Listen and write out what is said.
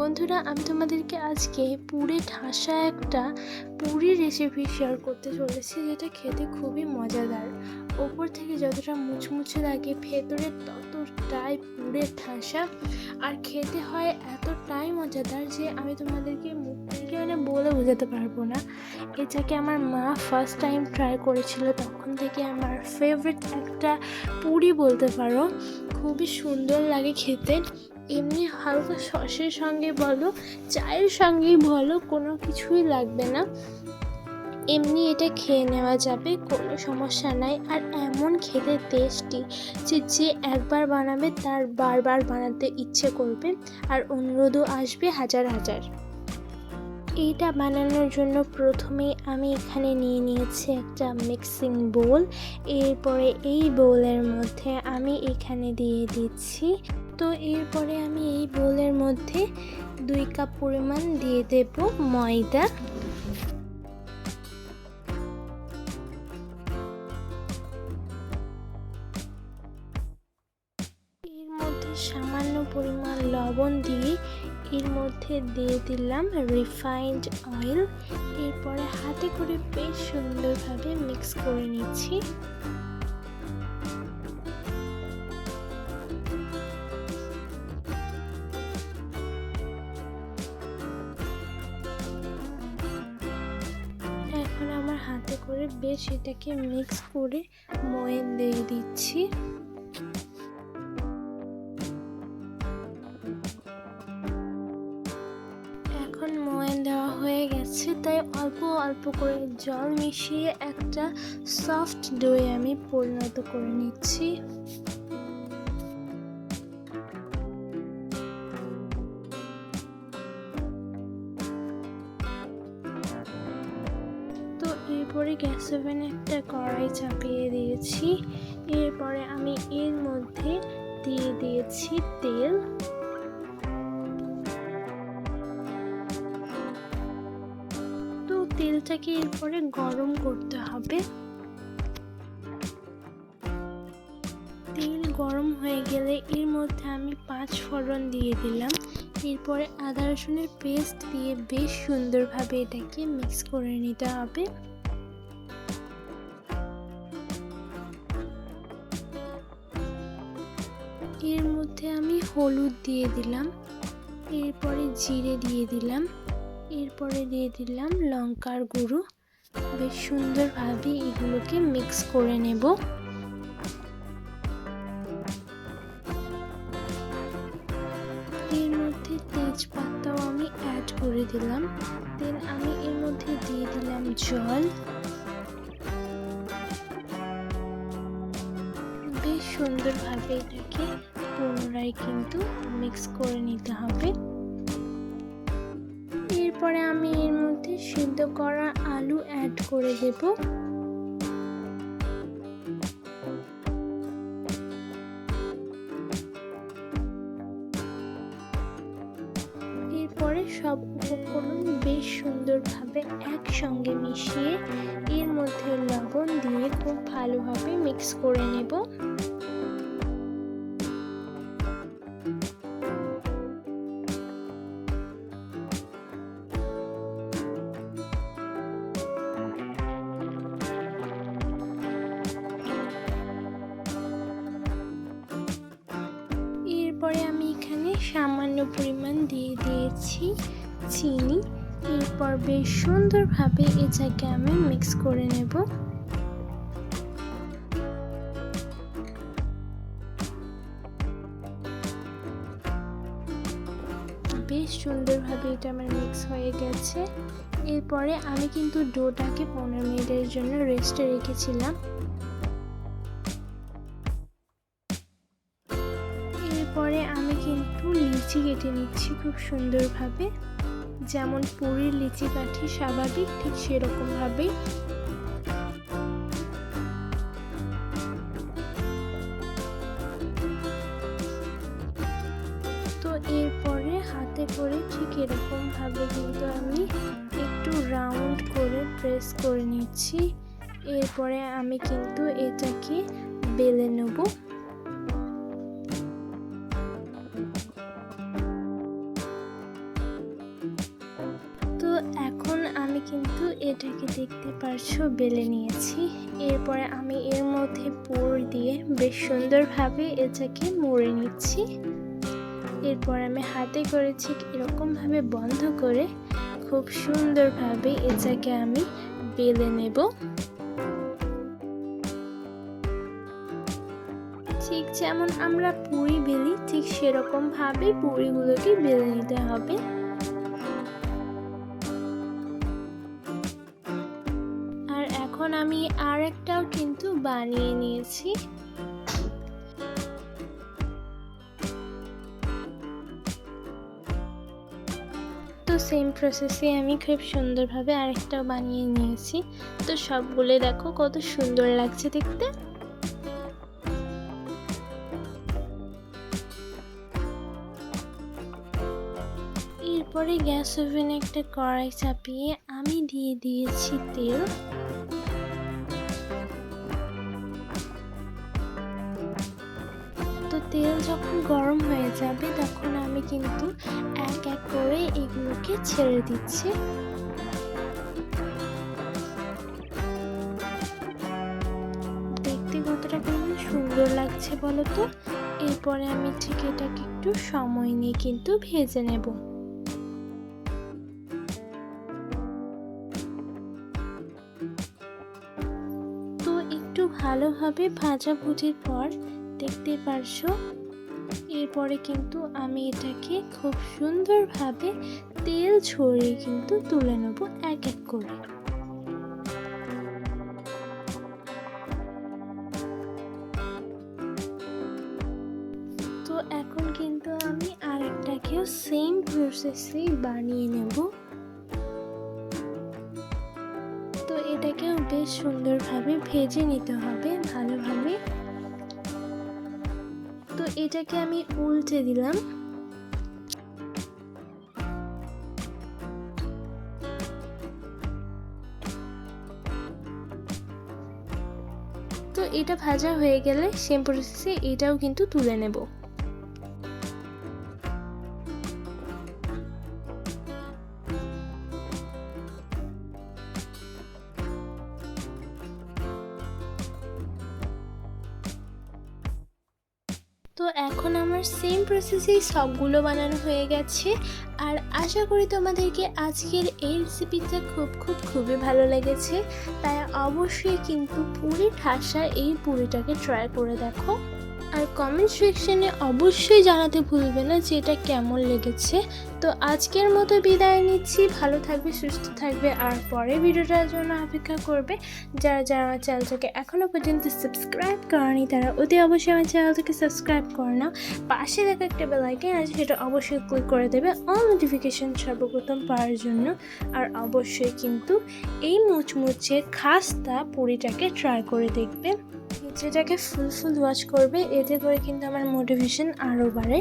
বন্ধুরা, আমি তোমাদেরকে আজকে পুরে ঠাসা একটা পুরি রেসিপি শেয়ার করতে চলেছি, যেটা খেতে খুবই মজাদার। ওপর থেকে যতটা মুচমুচে লাগে, ভেতরে ততটাই পুরে ঠাসা আর খেতে হয় এতটাই মজাদার যে আমি তোমাদেরকে মুখ থেকে মানে বলে বোঝাতে পারব না। এটাকে আমার মা ফার্স্ট টাইম ট্রাই করেছিল, তখন থেকে আমার ফেভারিট একটা পুরি বলতে পারো। খুবই সুন্দর লাগে খেতে। এমনি হালকা সসের সঙ্গে বলো, চায়ের সঙ্গেই বলো, কোনো কিছুই লাগবে না। এমনি এটা খেয়ে নেওয়া যাবে, কোনো সমস্যা নাই। আর এমন খেতে টেস্টি যে যে একবার বানাবে তার বারবার বানাতে ইচ্ছে করবে। আর অনুরোধও আসবে হাজার হাজার। এইটা বানানোর জন্য প্রথমে আমি এখানে নিয়ে নিয়েছি একটা মিক্সিং বোল। এরপরে এই বোলের মধ্যে আমি এখানে দিয়ে দিচ্ছি। তো এরপরে আমি এই বোলের মধ্যে দুই কাপ পরিমাণ দিয়ে দেব ময়দা। এর মধ্যে সামান্য পরিমাণ লবণ দিয়ে এর মধ্যে দিয়ে দিলাম রিফাইন্ড অয়েল এরপরে হাতে করে বেশ সুন্দরভাবে মিক্স করে নিচ্ছি। এখন আমার হাতে করে বেশ এটাকে মিক্স করে ময়ে দিয়ে দিচ্ছি। তাই অল্প অল্প করে জল মিশিয়ে একটা সফট ডোয়ে আমি পরিণত করে নিচ্ছি। তো এরপরে গ্যাস ওভেনে একটা কড়াই চাপিয়ে দিয়েছি। এরপরে আমি এর মধ্যে দিয়ে দিয়েছি তেল। তো তেলটাকে এরপরে গরম করতে হবে। তেল গরম হয়ে গেলে এর মধ্যে আমি পাঁচ ফোড়ন দিয়ে দিলাম। এরপরে আদা রসুনের পেস্ট দিয়ে বেশ সুন্দরভাবে এটাকে মিক্স করে নিতে হবে। এর মধ্যে আমি হলুদ দিয়ে দিলাম। এরপরে জিরে দিয়ে দিলাম। এরপরে দিয়ে দিলাম লঙ্কার গুঁড়ো। বেশ সুন্দরভাবে এগুলোকে মিক্স করে নেব। এর মধ্যে তেজপাতাও আমি অ্যাড করে দিলাম। দেন আমি এর মধ্যে দিয়ে দিলাম জল। বেশ সুন্দরভাবে এটাকে পুনরায় কিন্তু মিক্স করে নিতে হবে। এরপরে আমি এর মধ্যে সিদ্ধ করা আলু অ্যাড করে দেব। এরপরে সব উপকরণ বেশ সুন্দরভাবে একসঙ্গে মিশিয়ে এর মধ্যে লবণ দিয়ে খুব ভালোভাবে মিক্স করে নেব। সামান্য পরিমাণ দিয়ে দিয়েছি চিনি। এরপর বেশ সুন্দরভাবে এটাকে আমি মিক্স করে নেব। বেশ সুন্দরভাবে এটা আমার মিক্স হয়ে গেছে। এরপরে আমি কিন্তু ডোটাকে পনেরো মিনিটের জন্য রেস্টে রেখেছিলাম। লিচি কেটে নিচ্ছি খুব সুন্দরভাবে। যেমন পুরীর লিচি কাঠি স্বাভাবিক, ঠিক সেরকমভাবেই। তো এরপরে হাতে করে ঠিক এরকমভাবে কিন্তু আমি একটু রাউন্ড করে প্রেস করে নিচ্ছি। এরপরে আমি কিন্তু এটাকে বেলে নেব। এটাকে দেখতে পারছ, বেলে নিয়েছি। এরপরে আমি এর মধ্যে পুর দিয়ে বেশ সুন্দরভাবে এটাকে মুড়ে নিচ্ছি। এরপর আমি হাতে করে ঠিক এরকমভাবে বন্ধ করে খুব সুন্দরভাবে এটাকে আমি বেলে নেব। ঠিক যেমন আমরা পুরি বেলি, ঠিক সেরকম ভাবে পুরিগুলোকে বেলে নিতে হবে। আমি আর একটাও কিন্তু বানিয়ে নিয়েছি। তো সেম প্রসেসে আমি খুব সুন্দরভাবে আরেকটাও বানিয়ে নিয়েছি। তো সবগুলো দেখো কত সুন্দর লাগছে দেখতে। এরপরে গ্যাস ওভেনে একটা কড়াই চাপিয়ে আমি দিয়ে দিয়েছি তেল। তেল যখন গরম হয়ে যাবে, তখন আমি কিন্তু এক এক করে এগুলোকে ছেড়ে দিচ্ছি। দেখতে কতটা কেমন সুন্দর লাগছে বলো তো? এরপরে আমি ঠিক এটাকে একটু সময় নিয়ে কিন্তু ভেজে নেব। তো একটু ভালোভাবে ভাজা ভুজির পর দেখতে পারছ? এরপরে কিন্তু আমি এটাকে খুব সুন্দরভাবে তেল ছড়িয়ে কিন্তু তুলে নেব এক এক করে। তো এখন কিন্তু আমি আরেকটাকেও সেম প্রসেসেই বানিয়ে নেব। তো এটাকেও বেশ সুন্দরভাবে ভেজে নিতে হবে ভালোভাবে। এটাকে আমি উল্টে দিলাম। তো এটা ভাজা হয়ে গেলে সেম প্রসেসে এটাও কিন্তু তুলে নেব। তো এখন আমার সেম প্রসেসেই সবগুলো বানানো হয়ে গেছে। আর আশা করি তোমাদেরকে আজকের এই রেসিপিটা খুব খুব, খুবই ভালো লেগেছে। তাই অবশ্যই কিন্তু পুরি ঠাসা এই পুরিটাকে ট্রাই করে দেখো। আর কমেন্ট সেকশনে অবশ্যই জানাতে ভুলবে না যে এটা কেমন লেগেছে। তো আজকের মতো বিদায় নিচ্ছি। ভালো থাকবে, সুস্থ থাকবে। আর পরে ভিডিওটার জন্য অপেক্ষা করবে যারা যারা আমার চ্যানেলটাকে এখনও পর্যন্ত সাবস্ক্রাইব করেনি, তারা অতি অবশ্যই আমার চ্যানেলটাকে সাবস্ক্রাইব করে নাও। পাশে দেখা একটা বেলাইকেন আছে, সেটা অবশ্যই ক্লিক করে দেবে অল নোটিফিকেশান সর্বপ্রথম পাওয়ার জন্য। আর অবশ্যই কিন্তু এই মুচমুচে খাস্তা পুরিটাকে ট্রাই করে দেখবে। যেটাকে ফুল ফুল ওয়াচ করবে এতে করে কিন্তু আমার মোটিভেশন আরও বাড়ে।